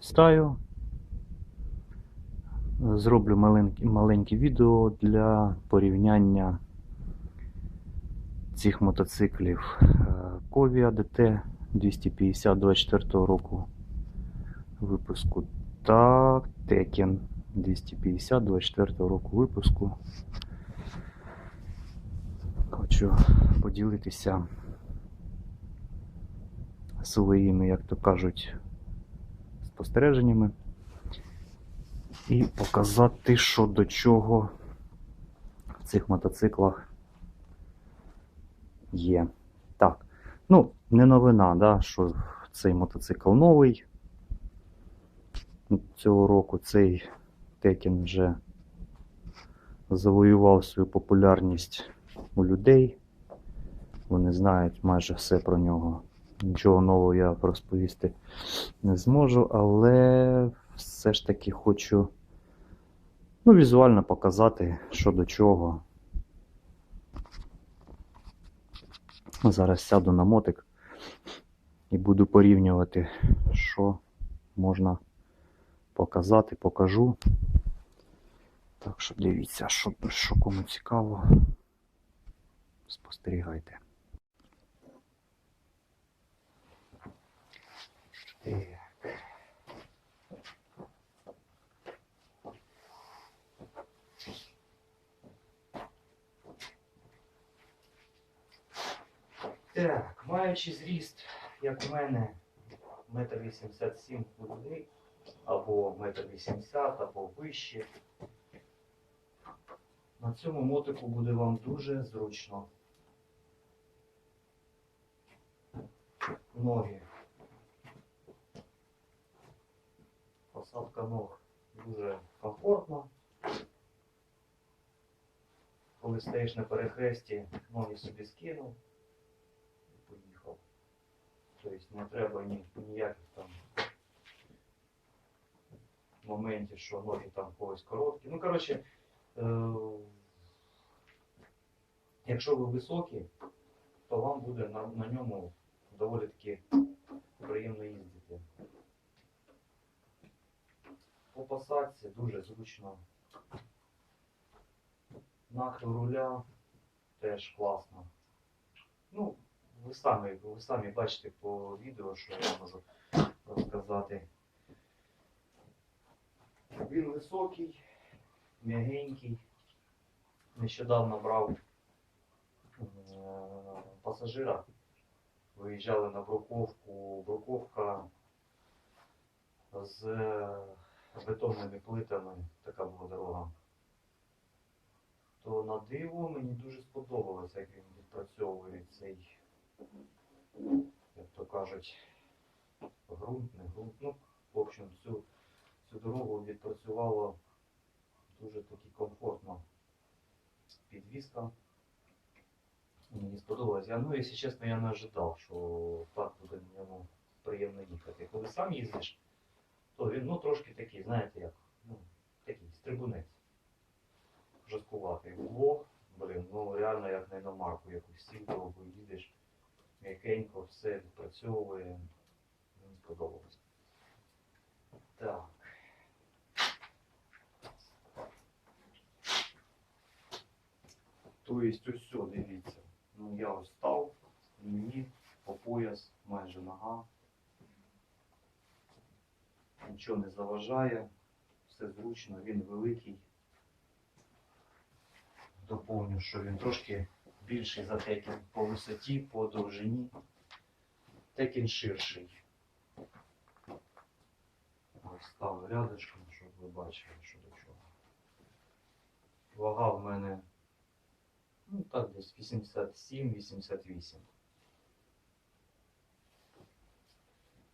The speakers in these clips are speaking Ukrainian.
стаю. Зроблю маленьке, маленьке відео для порівняння цих мотоциклів Е, Кові 250 24 року випуску та Tekken 250 24 року випуску. Хочу поділитися своїми, як то кажуть, спостереженнями і показати, що до чого в цих мотоциклах є. Так, ну, не новина, да, що цей мотоцикл новий. Цього року цей Tekken вже завоював свою популярність у людей. Вони знають майже все про нього. Нічого нового я розповісти не зможу, але все ж таки хочу ну, візуально показати, що до чого. Зараз сяду на мотик і буду порівнювати, що можна показати, покажу. Так що дивіться, що, що кому цікаво, спостерігайте. Так. Так, маючи зріст, як у мене, метр вісімдесят сім або метр вісімдесят, або вище. На цьому мотику буде вам дуже зручно. Ноги. Посадка ног дуже комфортна. Коли стоїш на перехресті, ноги собі скинув і поїхав. Тобто не треба ні, ніяких там моментів, що ноги там когось короткі. Ну, коротше, е- якщо ви високі, то вам буде на, на ньому доволі таки приємно їздити. По посадці дуже зручно. Нахил руля теж класно. Ну, ви самі, ви самі бачите по відео, що я можу розказати. Він високий, м'ягенький. Нещодавно брав е, пасажира. Виїжджали на Бруковку. Бруковка з бетонними плитами, така була дорога. То на диво мені дуже сподобалося, як він відпрацьовує цей, як то кажуть, ґрунт, не ґрунт. Ну, в общем, цю, цю дорогу відпрацювало дуже таки комфортно. Підвізка. Мені сподобалось. Я, ну, якщо чесно, я не ожидав, що так буде на ньому приємно їхати. Коли сам їздиш, то він ну, трошки такий, знаєте як, ну, такий стрибунець. Жорсткуватий. Влог, блін, ну реально як на іномарку якусь сів довго їдеш, м'якенько, все відпрацьовує. Мені сподобалось. Так. Тобто ось дивіться. Ну я ось став, мені по пояс, майже нога. Нічого не заважає, все зручно, він великий. Доповню, що він трошки більший за Tekken по висоті, по довжині. Tekken ширший. Ось став рядочком, щоб ви бачили, що до чого. Вага в мене ну так десь 87-88.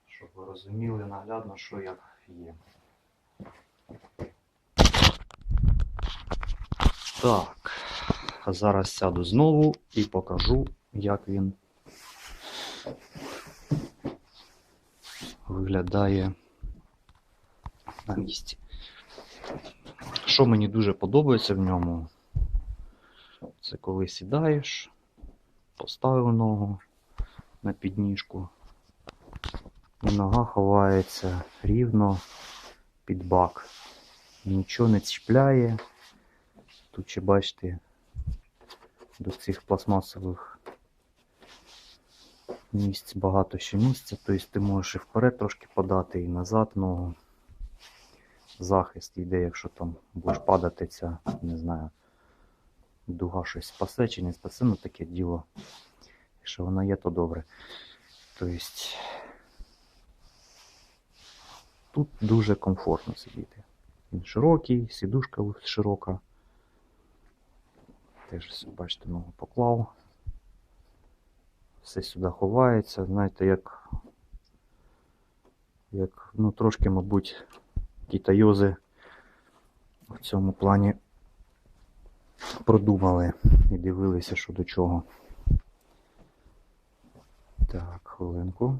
Щоб ви розуміли наглядно, що як є. Так, зараз сяду знову і покажу, як він виглядає на місці. Що мені дуже подобається в ньому, це коли сідаєш, поставив ногу на підніжку, І нога ховається рівно під бак. Нічого не чіпляє. Тут ще бачите, до цих пластмасових місць багато ще місця. Тобто ти можеш і вперед трошки подати, і назад ногу. Захист йде, якщо там будеш падати, ця, не знаю, дуга щось спасе чи не спасе, ну таке діло. Якщо вона є, то добре. Тобто тут дуже комфортно сидіти. Він широкий, сідушка широка. Теж бачите, ногу поклав. Все сюди ховається. Знаєте, як, як ну, трошки, мабуть, китайози в цьому плані продумали і дивилися, що до чого. Так, хвилинку.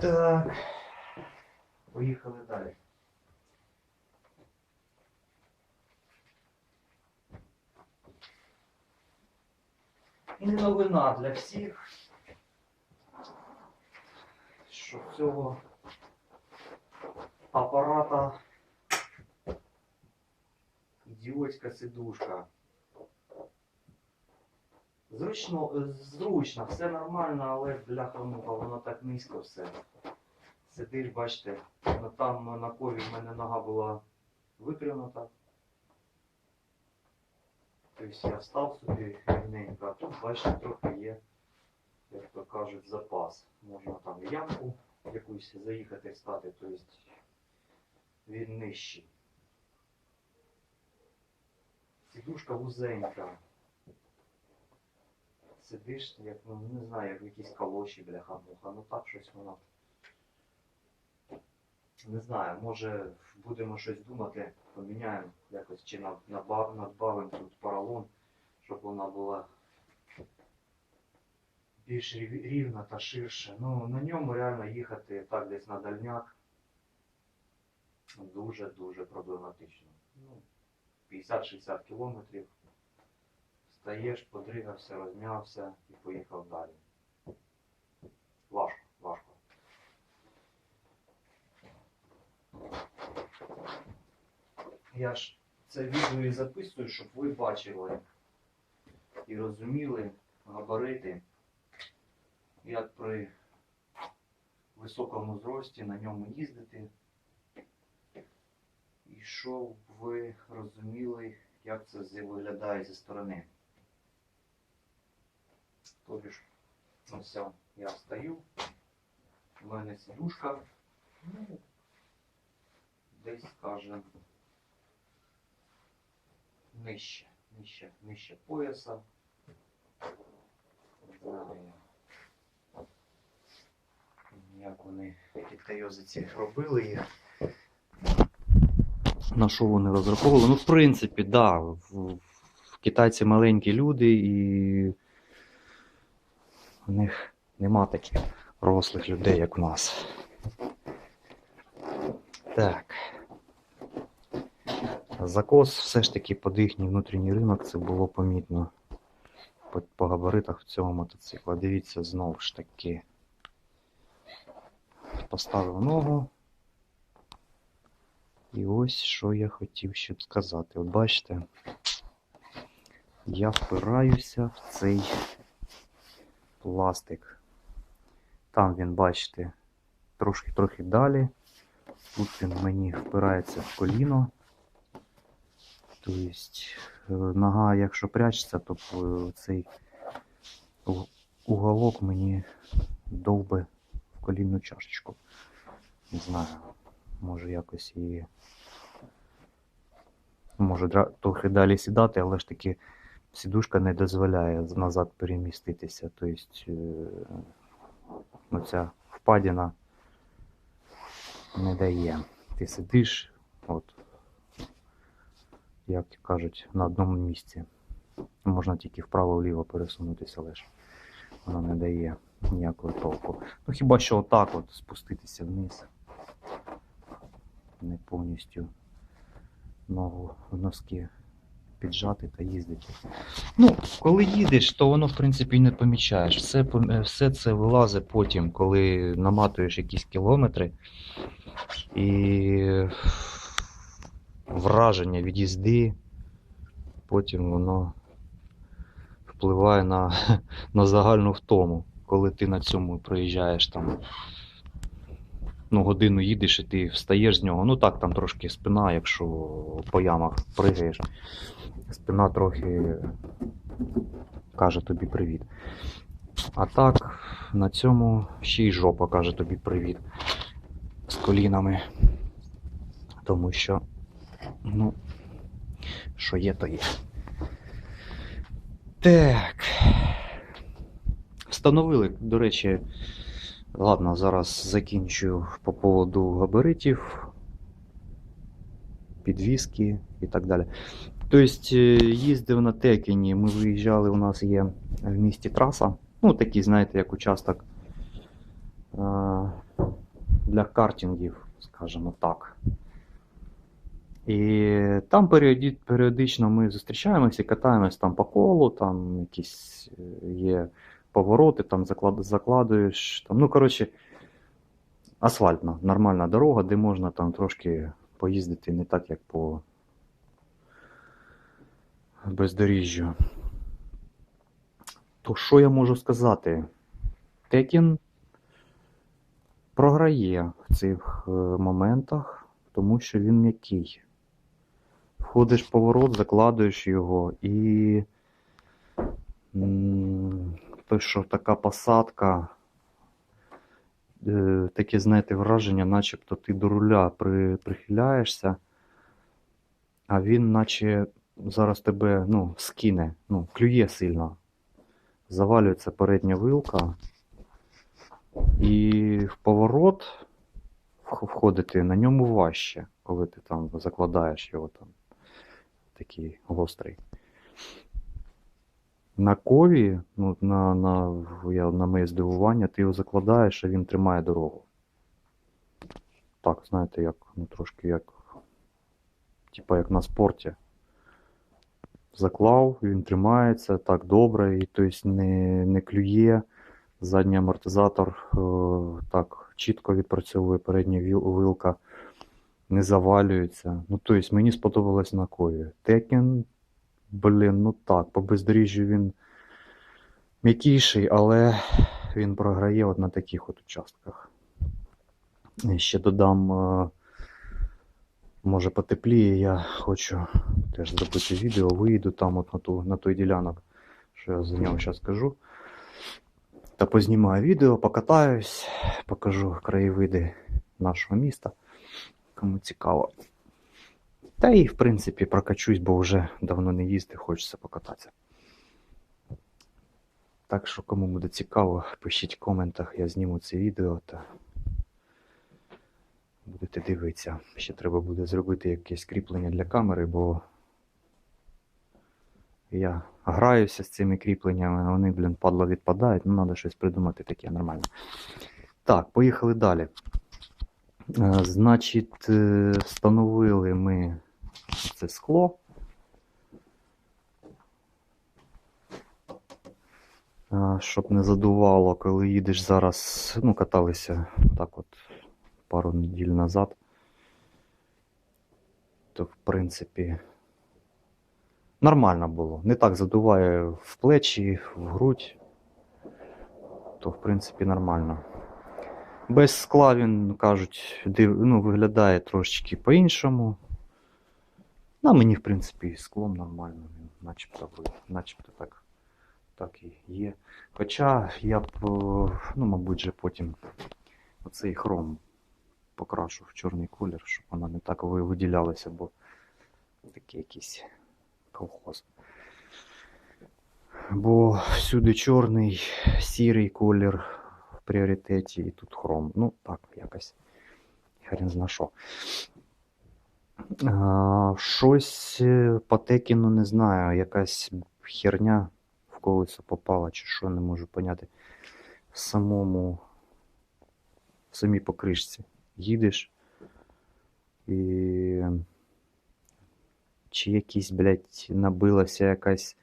Так. Поїхали далі. І не новина для всіх, що цього апарата ідіотська сидушка. Зручно, зручно, все нормально, але бляха муха, воно так низько все. Сидиш, бачите, там на кові в мене нога була випрямнута. Тобто я встав собі рівненько, а тут, бачите, трохи є, як то кажуть, запас. Можна там ямку якусь заїхати встати, тобто він нижчий. Сідушка вузенька. Сидиш, як, ну не знаю, як в якійсь калоші, бляха муха. Ну так щось воно. Не знаю, може будемо щось думати, поміняємо якось чи надбавимо тут поролон, щоб вона була більш рівна та ширша. Ну, на ньому реально їхати так десь на дальняк дуже-дуже проблематично. Ну, 50-60 кілометрів. Встаєш, подригався, розм'явся і поїхав далі. Важко, важко. Я ж це відео і записую, щоб ви бачили і розуміли габарити, як при високому зрості на ньому їздити. І щоб ви розуміли, як це виглядає зі сторони. Тобі ж, ось я- я встаю, у мене сідушка, ну, десь, скажем, нижче, нижче, нижче пояса. Як вони китайози ці робили їх. На що вони розраховували? Ну, в принципі, да. В, в китайці маленькі люди і в них нема таких рослих людей, як у нас. Так. Закос все ж таки під їхній внутрішній ринок це було помітно по, по габаритах цього мотоцикла. Дивіться знову ж таки. Поставив ногу. І ось що я хотів ще сказати. От бачите, я впираюся в цей пластик. Там він, бачите, трошки-трохи далі. Тут він мені впирається в коліно. Тобто нога, якщо прячеться, то е, цей уголок мені довбе в колінну чашечку. Не знаю, може якось і. Може трохи далі сідати, але ж таки сідушка не дозволяє назад переміститися. Тобто ця впадіна не дає. Ти сидиш, от, як кажуть, на одному місці. Можна тільки вправо-вліво пересунутися, ж вона не дає ніякого толку. Ну хіба що отак от спуститися вниз. Не повністю ногу в носки піджати та їздити. Ну, коли їдеш, то воно в принципі не помічаєш. Все, е, все це вилазить потім, коли наматуєш якісь кілометри. І враження від їзди, потім воно впливає на, на загальну втому, коли ти на цьому проїжджаєш там. Ну, годину їдеш і ти встаєш з нього. Ну так, там трошки спина, якщо по ямах пригаєш. Спина трохи каже тобі привіт. А так, на цьому ще й жопа каже тобі привіт з колінами. Тому що, ну, що є, то є. Так. Встановили, до речі, ладно, зараз закінчу по поводу габаритів, підвіски і так далі. Тобто, е, їздив на Текіні, ми виїжджали, у нас є в місті траса. Ну, такий, знаєте, як участок е, для картингів, скажімо так. І там періодично ми зустрічаємося, катаємось там по колу, там якісь е, є повороти, там заклад, закладуєш. Там, ну, коротше, асфальтна, нормальна дорога, де можна там трошки поїздити не так, як по бездоріжжю. То що я можу сказати? Текін програє в цих е, моментах, тому що він м'який. Входиш в поворот, закладуєш його і. То, що така посадка, е, таке, знаєте, враження, начебто ти до руля при, прихиляєшся, а він, наче зараз тебе ну, скине, ну, клює сильно. Завалюється передня вилка, і в поворот входити на ньому важче, коли ти там закладаєш його там такий гострий. На кові, ну, на, на, я, на моє здивування, ти його закладаєш, а він тримає дорогу. Так, знаєте, як, ну, трошки як, типа як на спорті. Заклав, він тримається так добре, і тобто не, не клює. Задній амортизатор е, так чітко відпрацьовує, передня вилка не завалюється. Ну, тобто мені сподобалось на кові. Текен, блін, ну так, по бездоріжжю він м'якіший, але він програє от на таких от участках. Ще додам, е, може потепліє, я хочу теж зробити відео, виїду там от на, ту, на той ділянок, що я за нього зараз скажу. Та познімаю відео, покатаюсь, покажу краєвиди нашого міста. Кому цікаво. Та і, в принципі, прокачусь, бо вже давно не їздив, хочеться покататися. Так що, кому буде цікаво, пишіть в коментах, я зніму це відео та будете дивитися. Ще треба буде зробити якесь кріплення для камери, бо я граюся з цими кріпленнями, вони, блін, падло відпадають, ну треба щось придумати таке нормально. Так, поїхали далі. Е, Значить, е, встановили ми це скло. Е, Щоб не задувало, коли їдеш зараз, ну, каталися так от пару неділь назад. То, в принципі, нормально було. Не так задуває в плечі, в грудь. То, в принципі, нормально. Без скла він, кажуть, див, ну, виглядає трошечки по-іншому. На мені, в принципі, і склом нормально, він начебто, начебто так, так і є. Хоча я б, е, ну, мабуть, же потім оцей хром покрашу в чорний колір, щоб вона не так виділялася, бо такий якийсь колхоз. Бо всюди чорний, сірий колір пріоритеті і тут хром. Ну, так, якось. Хрен зна що. А, щось е, по текіну не знаю, якась херня в колесо попала, чи що, не можу поняти. В самому, в самій покришці їдеш і чи якісь, блядь, набилася якась.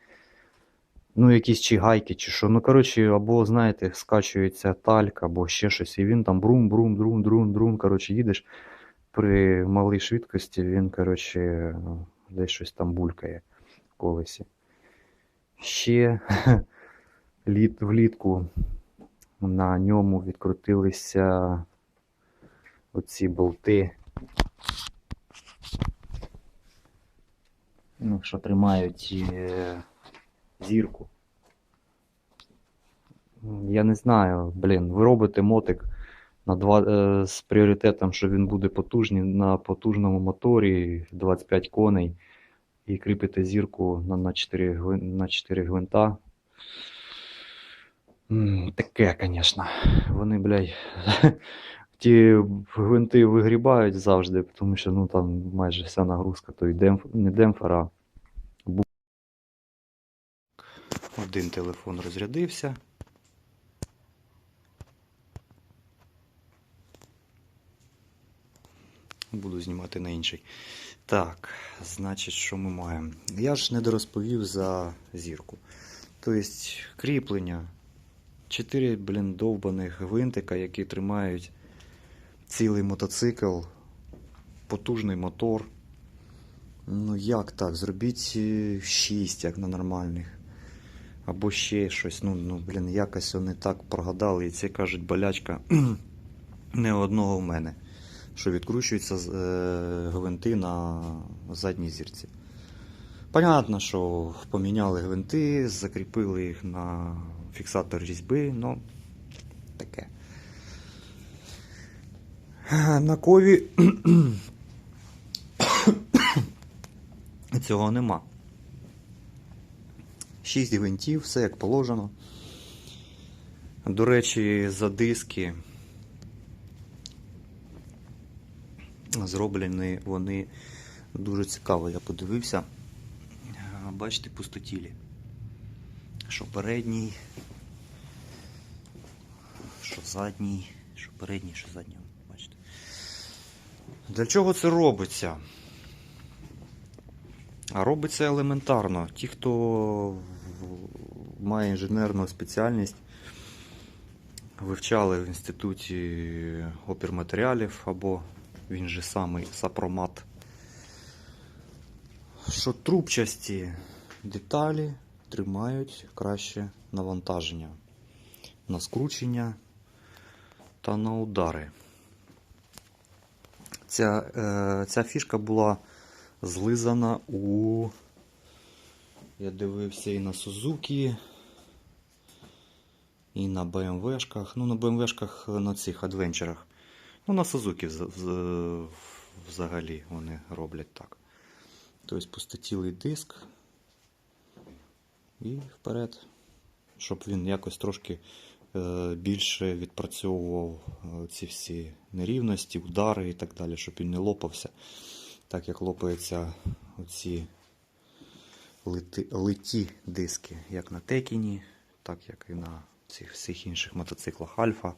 Ну, якісь чи гайки, чи що. Ну, коротше, або, знаєте, скачується тальк, або ще щось, і він там брум, брум, друм, друм, друм. Коротше, їдеш при малій швидкості, він, коротше, десь щось там булькає в колесі. Ще літ, влітку на ньому відкрутилися оці болти. Ну, що тримають е, зірку. Я не знаю, блін, ви робите мотик на два, е, з пріоритетом, що він буде потужний на потужному моторі 25 коней і кріпите зірку на, на, 4, на 4 гвинта. Таке, звісно. Вони, блядь, ті гвинти вигрібають завжди, тому що ну, там майже вся нагрузка, то й демп, не демпфер, а бу- Один телефон розрядився. Буду знімати на інший. Так, значить, що ми маємо? Я ж не дорозповів за зірку. Тобто, кріплення. Чотири, блін, довбаних гвинтика, які тримають цілий мотоцикл, потужний мотор. Ну як так? Зробіть 6, як на нормальних. Або ще щось. Ну, ну блін, якось вони так прогадали. І це кажуть, болячка не одного в мене. Що відкручуються е, гвинти на задній зірці. Понятно, що поміняли гвинти, закріпили їх на фіксатор різьби, ну таке. На кові цього нема. Шість гвинтів, все як положено. До речі, за диски зроблені вони дуже цікаво, я подивився. Бачите, пустотілі. Що передній, що задній, що передній, що задній. Бачите. Для чого це робиться? А робиться елементарно. Ті, хто має інженерну спеціальність, вивчали в інституті опірматеріалів або він же самий сапромат що трубчасті деталі тримають краще навантаження на скручення та на удари. Ця, е, ця фішка була злизана у. Я дивився і на Сузуки, і на БМВшках. Ну, на БМВшках на цих адвенчерах. Ну, на вз- взагалі вони роблять так. Тобто пустотілий диск і вперед, щоб він якось трошки е, більше відпрацьовував е, ці всі нерівності, удари і так далі, щоб він не лопався, так як лопаються оці литі диски, як на Текіні, так як і на цих всіх інших мотоциклах Альфа,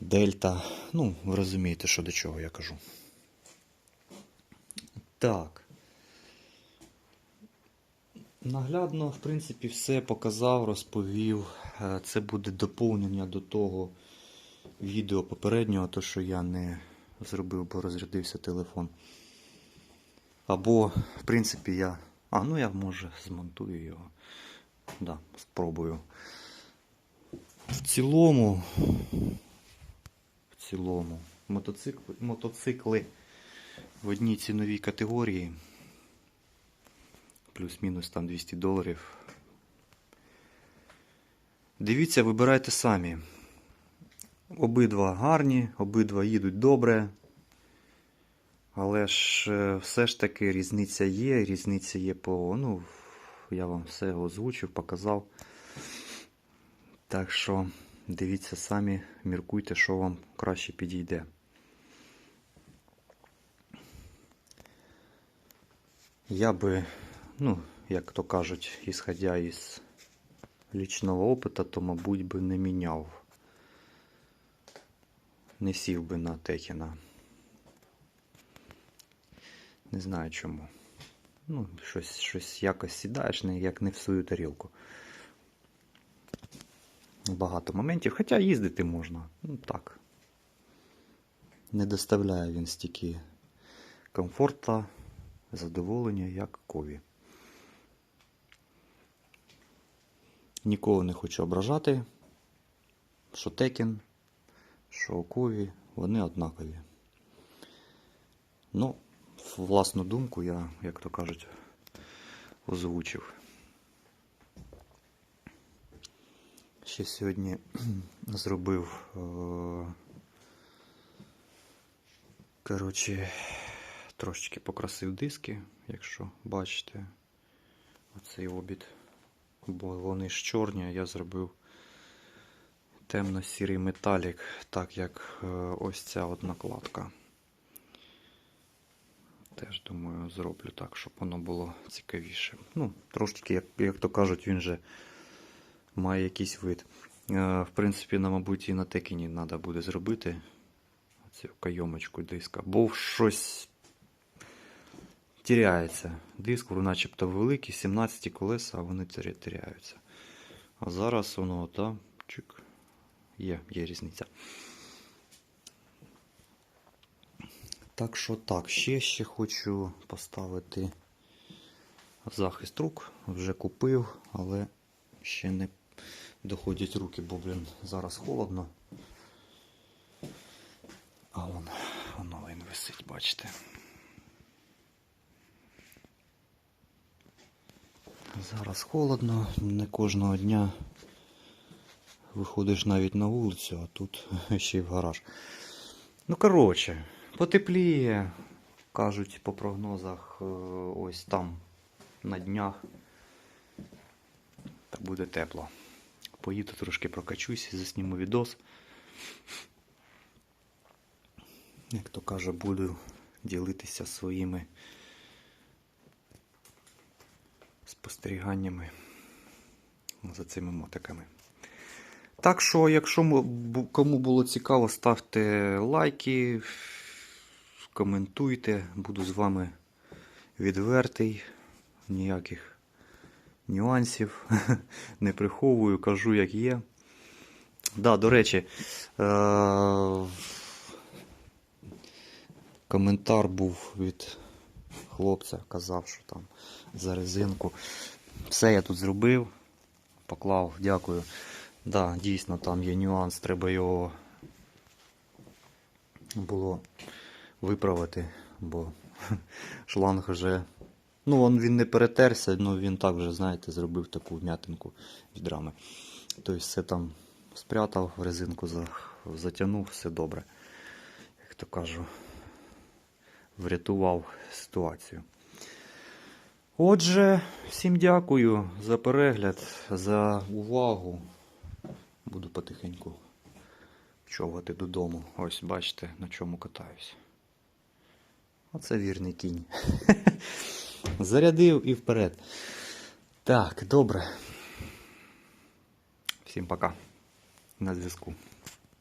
Дельта. Ну, ви розумієте, що до чого я кажу. Так. Наглядно, в принципі, все показав, розповів. Е, Це буде доповнення до того відео попереднього, то що я не зробив, бо розрядився телефон. Або, в принципі, я. А, ну я може змонтую його. Да, спробую. В цілому. В цілому. Мотоцикли, мотоцикли в одній ціновій категорії. Плюс-мінус там 200 доларів. Дивіться, вибирайте самі. Обидва гарні, обидва їдуть добре. Але ж е, все ж таки різниця є. Різниця є по. Ну, я вам все озвучив, показав. Так що дивіться самі, міркуйте, що вам краще підійде. Я би, ну, як то кажуть, ісходя із лічного опиту, то, мабуть, би не міняв. Не сів би на Текіна. Не знаю чому. ну, щось, щось якось сідаєш, як не в свою тарілку. Багато моментів, хоча їздити можна. Ну так. Не доставляє він стільки комфорта, задоволення, як кові. Нікого не хочу ображати. Що Текен, що Кові, вони однакові. Ну, власну думку я, як то кажуть, озвучив. Ще сьогодні зробив. Е- коротше, трошечки покрасив диски, якщо бачите, оцей обід. Бо вони ж чорні, а я зробив темно-сірий металік, так як е, ось ця от накладка. Теж думаю, зроблю так, щоб воно було цікавіше. Ну, трошки, як, як то кажуть, він же має якийсь вид. Е, В принципі, на, мабуть, і на текіні треба буде зробити цю кайомочку диска, бо щось тіряється. Диск начебто великий, 17 колеса, а вони тіря- тіряються. А зараз воно, та, чик, є, є різниця. Так що так, ще ще хочу поставити захист рук. Вже купив, але ще не доходять руки, бо, блін, зараз холодно. А вон, воно він висить, бачите. Зараз холодно, не кожного дня виходиш навіть на вулицю, а тут ще й в гараж. Ну, коротше, потепліє, кажуть по прогнозах, е, ось там на днях. Та буде тепло. Поїду трошки прокачусь, засніму відос. Як то каже, буду ділитися своїми спостеріганнями за цими мотиками. Так що, якщо кому було цікаво, ставте лайки, коментуйте, буду з вами відвертий, ніяких нюансів не приховую, кажу, як є. Да, до речі, е- коментар був від хлопця, казав, що там за резинку. Все я тут зробив, поклав, дякую. Да, дійсно там є нюанс, треба його було виправити, бо шланг вже. Ну, він, він не перетерся, ну він так вже, знаєте, зробив таку вм'ятинку від рами. Тобто все там спрятав, резинку за- затягнув, все добре. Як то кажу, врятував ситуацію. Отже, всім дякую за перегляд, за увагу. Буду потихеньку човгати додому. Ось бачите, на чому катаюсь. Оце вірний кінь. Зарядив і вперед. Так, добре. Всім пока. На зв'язку.